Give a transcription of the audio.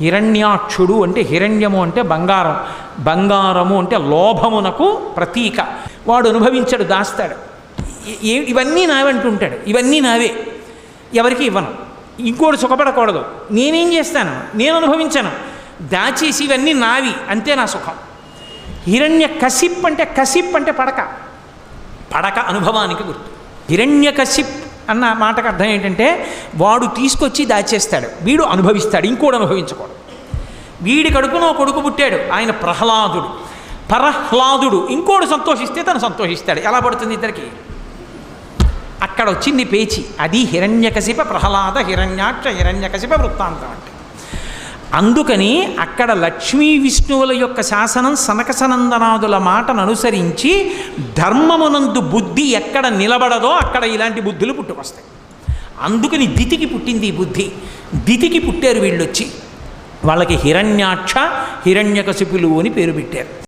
హిరణ్యాక్షుడు అంటే హిరణ్యము అంటే బంగారం. బంగారము అంటే లోభమునకు ప్రతీక. వాడు అనుభవించాడు దాస్తాడు. ఏ- ఏ- ఇవన్నీ నావంటుంటాడు ఇవన్నీ నావే. ఎవరికి ఇవ్వను. ఇంకోటి సుఖపడకూడదు. నేనేం చేస్తాను? నేను అనుభవించాను. దాచేసి ఇవన్నీ నావి. అంతే నా సుఖం. హిరణ్య కసిప్ అంటే కసిప్ అంటే పడక. పడక అనుభవానికి గుర్తు. హిరణ్య కసిప్ అన్న మాటకు అర్థం ఏంటంటే వాడు తీసుకొచ్చి దాచేస్తాడు. వీడు అనుభవిస్తాడు. ఇంకోడు అనుభవించకూడదు. వీడి కడుపున కొడుకు పుట్టాడు. ఆయన ప్రహ్లాదుడు. పరహ్లాదుడు. ఇంకోడు సంతోషిస్తే తను సంతోషిస్తాడు. ఎలా పడుతుంది ఇద్దరికి? అక్కడ వచ్చింది పేచి. అది హిరణ్యకశిప ప్రహ్లాద హిరణ్యాక్ష హిరణ్యకశిప వృత్తాంతం అంటే. అందుకని అక్కడ లక్ష్మీ విష్ణువుల యొక్క శాసనం సనకసనందనాదుల మాటను అనుసరించి ధర్మమునందు బుద్ధి ఎక్కడ నిలబడదో అక్కడ ఇలాంటి బుద్ధులు పుట్టుకొస్తాయి అందుకని దితికి పుట్టింది ఈ బుద్ధి. దితికి పుట్టారు వీళ్ళొచ్చి. వాళ్ళకి హిరణ్యాక్ష హిరణ్యకశిపులు అని పేరు పెట్టారు.